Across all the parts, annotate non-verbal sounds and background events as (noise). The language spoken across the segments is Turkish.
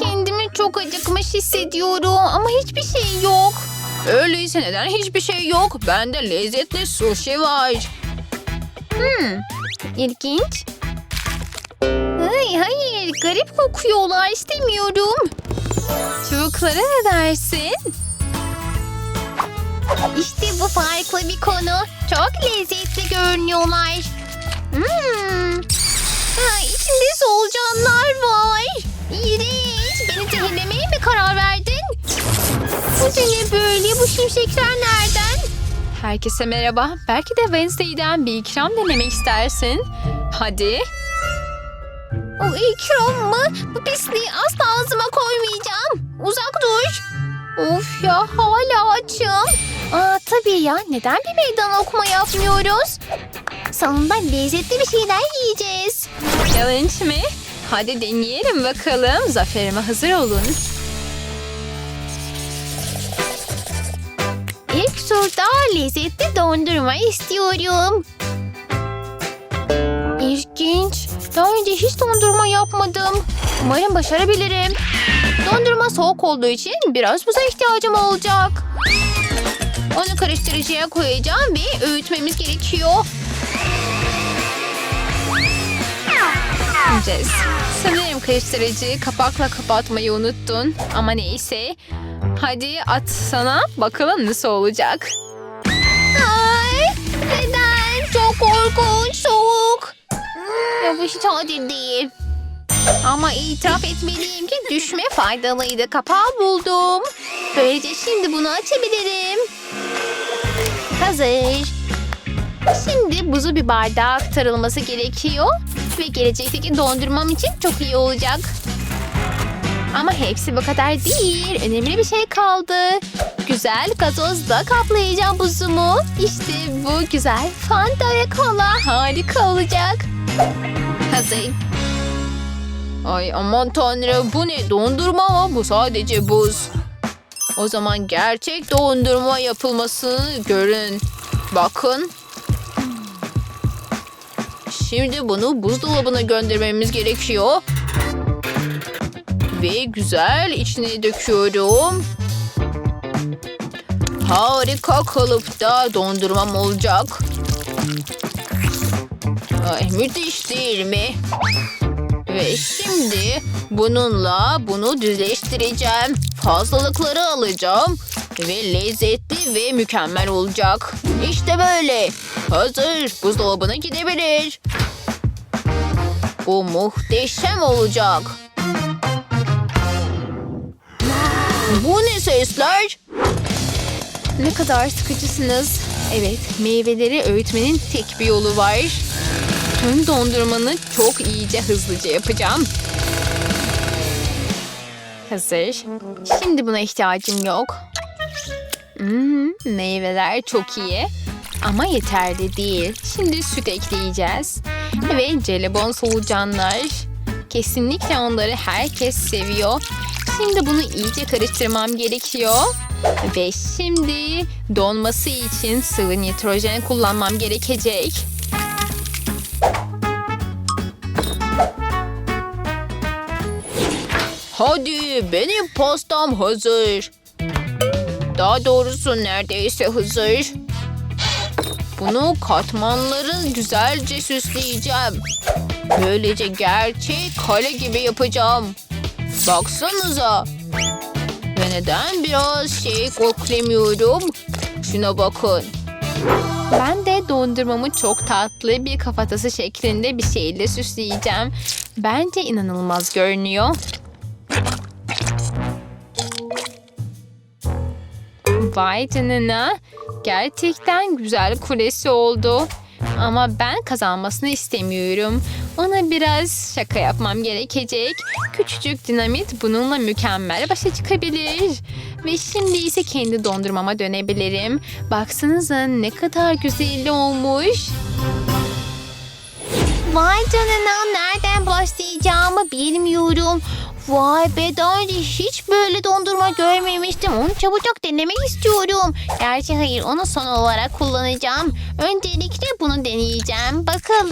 Kendimi çok acıkmış hissediyorum ama hiçbir şey yok. Öyleyse neden hiçbir şey yok? Bende lezzetli sushi var. İlginç. Ay, hayır, garip kokuyorlar. istemiyorum. Çubuklara ne dersin? İşte bu farklı bir konu. Çok lezzetli görünüyorlar. Hmm. Ha, içinde solucanlar Bu şimşekler nereden? Herkese merhaba. Belki de Wednesday'den bir ikram denemek istersin. Hadi. O ikram mı? Bu pisliği asla ağzıma koymayacağım. Uzak dur. Of ya hala açım. Aa tabii ya neden bir meydan okuma yapmıyoruz? Sonunda lezzetli bir şeyler yiyeceğiz. Challenge mi? Hadi deneyelim bakalım. Zaferime hazır olun. İlk turda lezzetli dondurma istiyorum. İlginç. Daha önce hiç dondurma yapmadım. Umarım başarabilirim. Dondurma soğuk olduğu için biraz buza ihtiyacım olacak. Onu karıştırıcıya koyacağım ve öğütmemiz gerekiyor. Jess, sanırım karıştırıcıyı kapakla kapatmayı unuttun. Ama neyse. Hadi at sana. Bakalım nasıl olacak. Ay, neden? Çok korkunç, soğuk. Ya bu hiç adil değil. Ama itiraf etmeliyim ki düşme faydalıydı. Kapağı buldum. Böylece şimdi bunu açabilirim. Hazır. Şimdi buzu bir bardağa aktarılması gerekiyor. Ve gelecekteki dondurmam için çok iyi olacak. Ama hepsi bu kadar değil. Önemli bir şey kaldı. Güzel gazozla kaplayacağım buzumu. İşte bu güzel Fanta ve kola harika olacak. Hazır. Ay aman tanrım bu ne dondurma mı? Bu sadece buz. O zaman gerçek dondurma yapılmasını görün. Bakın. Şimdi bunu buzdolabına göndermemiz gerekiyor. Ve güzel içine döküyorum. Harika kalıpta dondurmam olacak. Ay müthiş değil mi? Ve şimdi bununla bunu düzleştireceğim. Fazlalıkları alacağım. Ve lezzetli ve mükemmel olacak. İşte böyle. Hazır. Buzdolabına gidebilir. Bu muhteşem olacak. Bu ne sesler? Ne kadar sıkıcısınız. Evet, meyveleri öğütmenin tek bir yolu var. Tüm dondurmanı çok iyice hızlıca yapacağım. Hazır. Şimdi buna ihtiyacım yok. Hmm, meyveler çok iyi. Ama yeterli değil. Şimdi süt ekleyeceğiz. Ve jelibon solucanlar. Kesinlikle onları herkes seviyor. Şimdi bunu iyice karıştırmam gerekiyor. Ve şimdi donması için sıvı nitrojen kullanmam gerekecek. Hadi benim pastam hazır. Daha doğrusu neredeyse hazır. Bunu katmanların güzelce süsleyeceğim. Böylece gerçek kale gibi yapacağım. Baksanıza. Ve neden biraz şey koklemiyorum? Şuna bakın. Ben de dondurmamı çok tatlı bir kafatası şeklinde bir şeyle süsleyeceğim. Bence inanılmaz görünüyor. Vay canına. Gerçekten güzel kulesi oldu. Ama ben kazanmasını istemiyorum. Ona biraz şaka yapmam gerekecek. Küçücük dinamit bununla mükemmel başa çıkabilir. Ve şimdi ise kendi dondurmama dönebilirim. Baksanıza ne kadar güzel olmuş. Vay canına nereden başlayacağımı bilmiyorum. Vay be daha önce hiç böyle dondurma görmemiştim. Onu çabucak denemek istiyorum. Gerçi hayır onu son olarak kullanacağım. Öncelikle bunu deneyeceğim. Bakalım.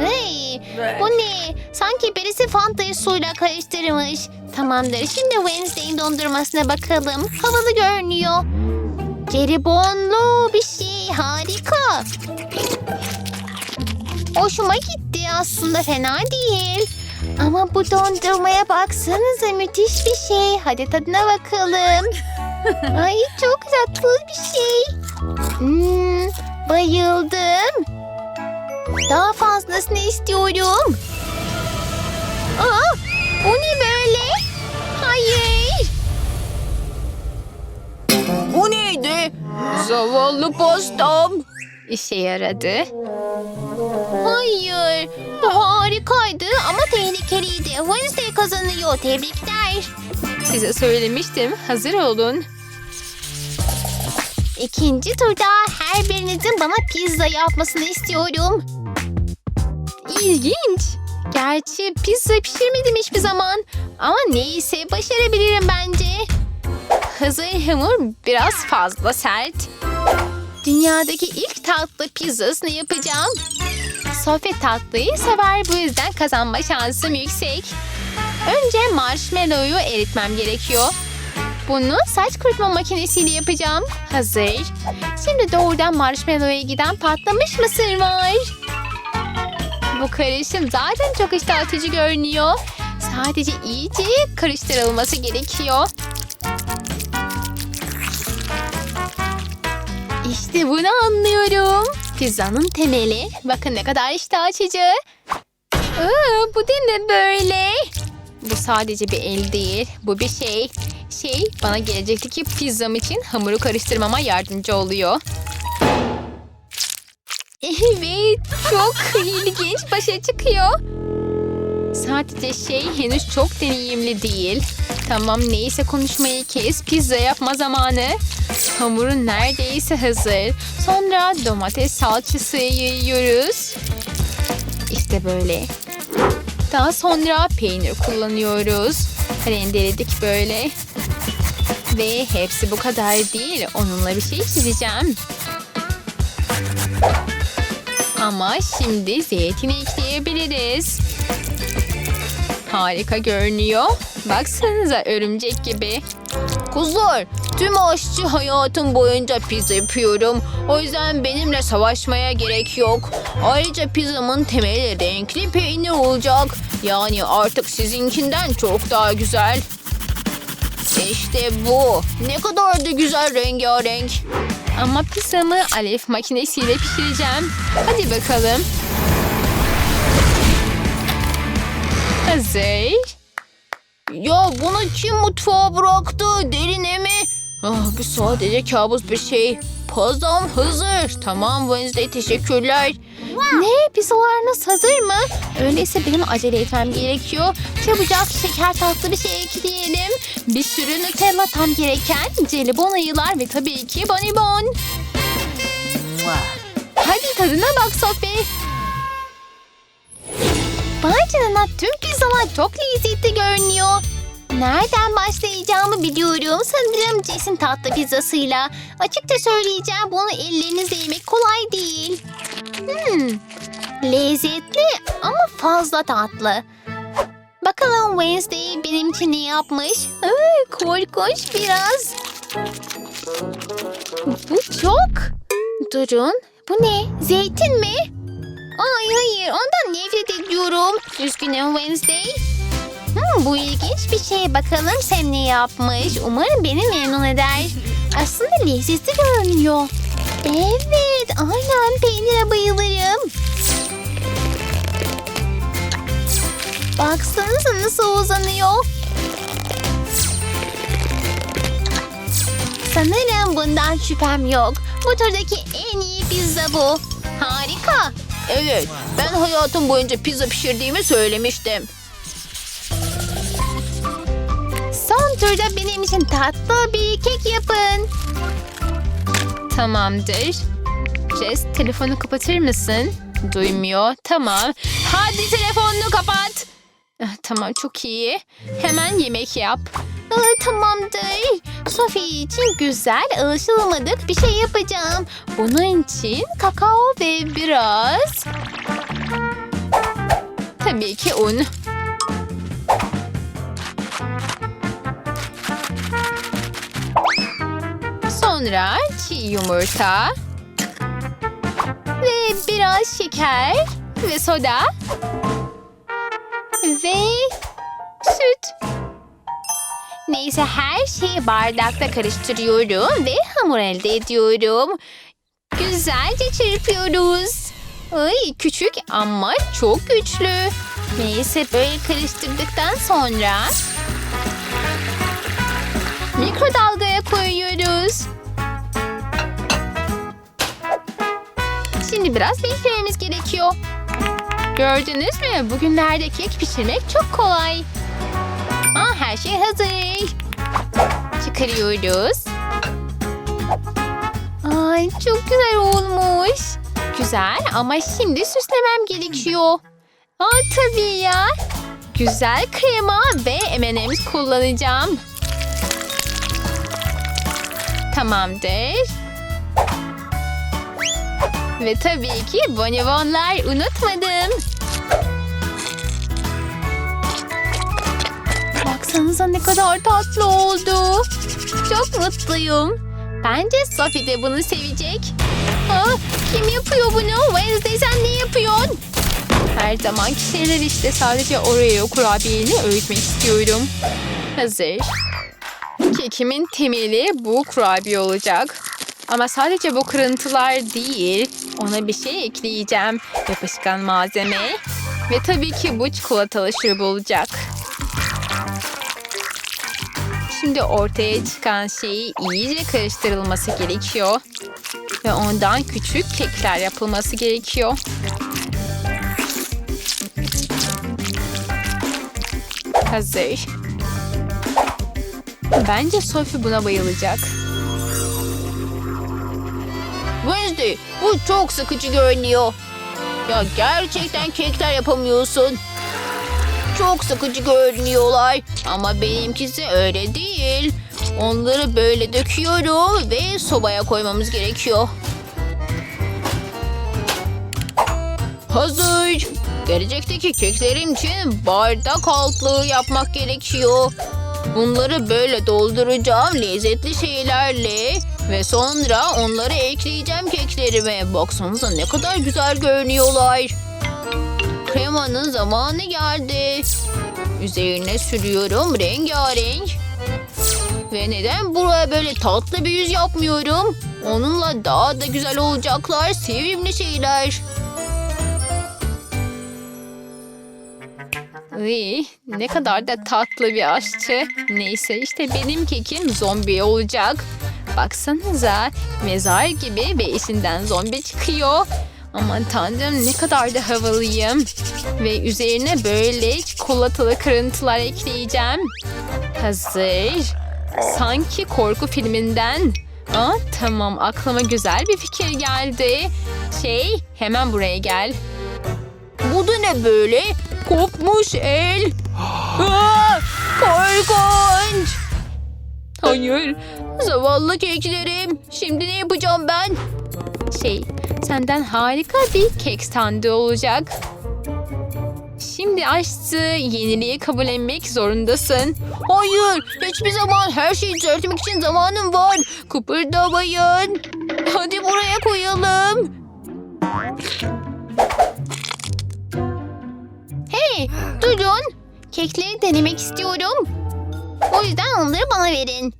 Hey, bu ne? Sanki birisi Fanta'yı suyla karıştırmış. Tamamdır şimdi Wednesday'in dondurmasına bakalım. Havalı görünüyor. Jelibonlu bir şey harika. Hoşuma gitti aslında fena değil. Ama bu dondurmaya baksanıza müthiş bir şey. Hadi tadına bakalım. (laughs) Ay çok tatlı bir şey. Hmm, bayıldım. Daha fazlasını istiyorum. Aa, bu ne böyle? Hayır. Bu neydi? Zavallı pastam. İşe yaradı. Hayır. Bu harikaydı ama tehlikeliydi. Wednesday kazanıyor. Tebrikler. Size söylemiştim. Hazır olun. İkinci turda her birinizin bana pizza yapmasını istiyorum. İlginç. Gerçi pizza pişirmedim hiçbir zaman. Ama neyse başarabilirim bence. Hazır hamur biraz fazla sert. Dünyadaki ilk tatlı pizzasını yapacağım. Sophie tatlıyı sever bu yüzden kazanma şansım yüksek. Önce marshmallow'u eritmem gerekiyor. Bunu saç kurutma makinesiyle yapacağım. Hazır. Şimdi doğrudan marshmallow'a giden patlamış mısır var. Bu karışım zaten çok iştah açıcı görünüyor. Sadece iyice karıştırılması gerekiyor. İşte bunu anlıyorum. Pizzanın temeli. Bakın ne kadar iştah açıcı. Aa, bu da ne böyle? Bu sadece bir el değil. Bu bir şey. Şey bana gelecekteki pizzam için hamuru karıştırmama yardımcı oluyor. Evet, çok (laughs) ilginç başa çıkıyor. Sadece şey henüz çok deneyimli değil. Tamam neyse konuşmayı kes, pizza yapma zamanı. Hamurun neredeyse hazır. Sonra domates salçası yayıyoruz. İşte böyle. Daha sonra peynir kullanıyoruz. Rendeledik böyle. Ve hepsi bu kadar değil. Onunla bir şey çizeceğim. Ama şimdi zeytin ekleyebiliriz. Harika görünüyor. Baksanıza örümcek gibi. Kuzlar, tüm aşçı hayatım boyunca pizza yapıyorum. O yüzden benimle savaşmaya gerek yok. Ayrıca pizzamın temeli renkli peynir olacak. Yani artık sizinkinden çok daha güzel. İşte bu. Ne kadar da güzel rengarenk. Ama pizzamı alev makinesiyle pişireceğim. Hadi bakalım. Hazır. Ya bunu kim mutfağa bıraktı? Derine mi? Ah, bu sadece kabus bir şey. Pazam hazır. Tamam Wednesday teşekkürler. Ne? Pizzalarınız hazır mı? Öyleyse benim acele etmem gerekiyor. Çabucak şeker tatlı bir şey ekleyelim. Bir sürü Nutella tam gereken jelibon ayılar ve tabii ki bonibon. Hadi tadına bak Sophie. Vay canına tüm pizzalar çok lezzetli görünüyor. Nereden başlayacağımı biliyorum. Sanırım Jess'in tatlı pizzasıyla. Açıkça söyleyeceğim bunu ellerinizle yemek kolay değil. Hmm, lezzetli ama fazla tatlı. Bakalım Wednesday benim için ne yapmış? Ay, korkunç biraz. Bu çok. Durun. Bu ne? Zeytin mi? Ay hayır ondan nefret ediyorum. Üzgünüm Wednesday. Hmm, bu ilginç bir şey. Bakalım sen ne yapmış. Umarım beni memnun eder. Aslında lezzetli görünüyor. Evet aynen peynire bayılırım. Baksanıza nasıl uzanıyor. Sanırım bundan şüphem yok. Bu turdaki en iyi pizza bu. Harika. Evet, ben hayatım boyunca pizza pişirdiğimi söylemiştim. Son turda benim için tatlı bir kek yapın. Tamamdır. Jess, telefonu kapatır mısın? Duymuyor. Tamam. Hadi telefonunu kapat. Ah, Tamam çok iyi. Hemen yemek yap. Aa, tamamdır. Sophie için güzel, alışılmadık bir şey yapacağım. Bunun için kakao ve biraz... Tabii ki un. Sonra çiğ yumurta. Ve biraz şeker. Ve soda. Neyse her şeyi bardakta karıştırıyorum ve hamur elde ediyorum. Güzelce çırpıyoruz. Ay küçük ama çok güçlü. Neyse böyle karıştırdıktan sonra Mikrodalgaya koyuyoruz. Şimdi biraz beklememiz gerekiyor. Gördünüz mü? Bugünlerde kek pişirmek çok kolay. Aa, her şey hazır. Çıkarıyoruz. Ay çok güzel olmuş. Güzel ama şimdi süslemem gerekiyor. Aa tabii ya. Güzel krema ve M&M's kullanacağım. Tamamdır. Ve tabii ki bonibonlar unutmadım. Baksanıza ne kadar tatlı oldu. Çok mutluyum. Bence Sophie de bunu sevecek. Aa, kim yapıyor bunu? Wednesday sen ne yapıyorsun? Her zamanki şeyler işte sadece Oreo kurabiyeni öğütmek istiyorum. Hazır. Kekimin temeli bu kurabiye olacak. Ama sadece bu kırıntılar değil. Ona bir şey ekleyeceğim. Yapışkan malzeme. Ve tabii ki bu çikolatalı şurup olacak. Şimdi ortaya çıkan şeyi iyice karıştırılması gerekiyor. Ve ondan küçük kekler yapılması gerekiyor. Hazır. Bence Sophie buna bayılacak. Wednesday bu çok sıkıcı görünüyor. Ya gerçekten kekler yapamıyorsun. Çok sıkıcı görünüyorlar ama benimkisi öyle değil. Onları böyle döküyorum ve sobaya koymamız gerekiyor. Hazır. Gelecekteki keklerim için bardak altlığı yapmak gerekiyor. Bunları böyle dolduracağım lezzetli şeylerle ve sonra onları ekleyeceğim keklerime. Baksanıza ne kadar güzel görünüyorlar. Kremanın zamanı geldi. Üzerine sürüyorum rengarenk. Ve neden buraya böyle tatlı bir yüz yapmıyorum? Onunla daha da güzel olacaklar sevimli şeyler. Iy, ne kadar da tatlı bir aşçı. Neyse işte benim kekim zombi olacak. Baksanıza mezar gibi ve içinden zombi çıkıyor. Aman tanrım ne kadar da havalıyım. Ve üzerine böyle çikolatalı kırıntılar ekleyeceğim. Hazır. Sanki korku filminden. Aa, tamam aklıma güzel bir fikir geldi. Şey hemen buraya gel. Bu da ne böyle? Kopmuş el. (gasps) Aa, korkunç. Hayır Zavallı keklerim. Şimdi ne yapacağım ben? Şey, senden harika bir kek standı olacak. Şimdi aşçı yeniliği kabullenmek zorundasın. Hayır, hiçbir zaman her şeyi düzeltmek için zamanım var. Kıpırdamayın. Hadi buraya koyalım. Hey, durun. Kekleri denemek istiyorum. O yüzden onları bana verin.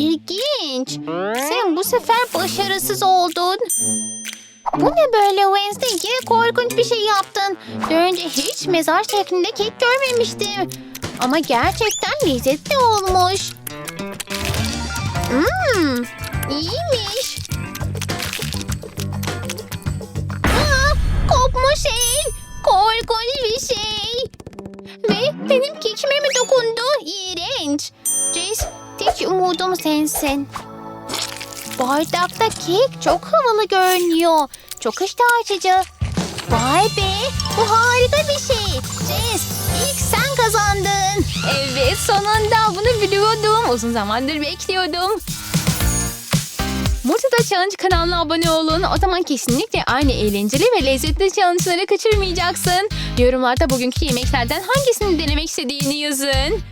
İlginç. Sen bu sefer başarısız oldun. Bu ne böyle Wednesday? Yine korkunç bir şey yaptın. Daha önce hiç mezar şeklinde kek görmemiştim. Ama gerçekten lezzetli olmuş. Mmm, iyiymiş. Aa, kopmuş el. Korkunç bir şey. Ve benim kekime mi dokundu? İğrenç. Jace, tek umudum sensin. Bardakta kek çok havalı görünüyor. Çok iştah açıcı. Vay be bu harika bir şey. Jess ilk sen kazandın. Evet sonunda bunu biliyordum. Uzun zamandır bekliyordum. Murtada Challenge kanalına abone olun. O zaman kesinlikle aynı eğlenceli ve lezzetli challenge'ları kaçırmayacaksın. Yorumlarda bugünkü yemeklerden hangisini denemek istediğini yazın.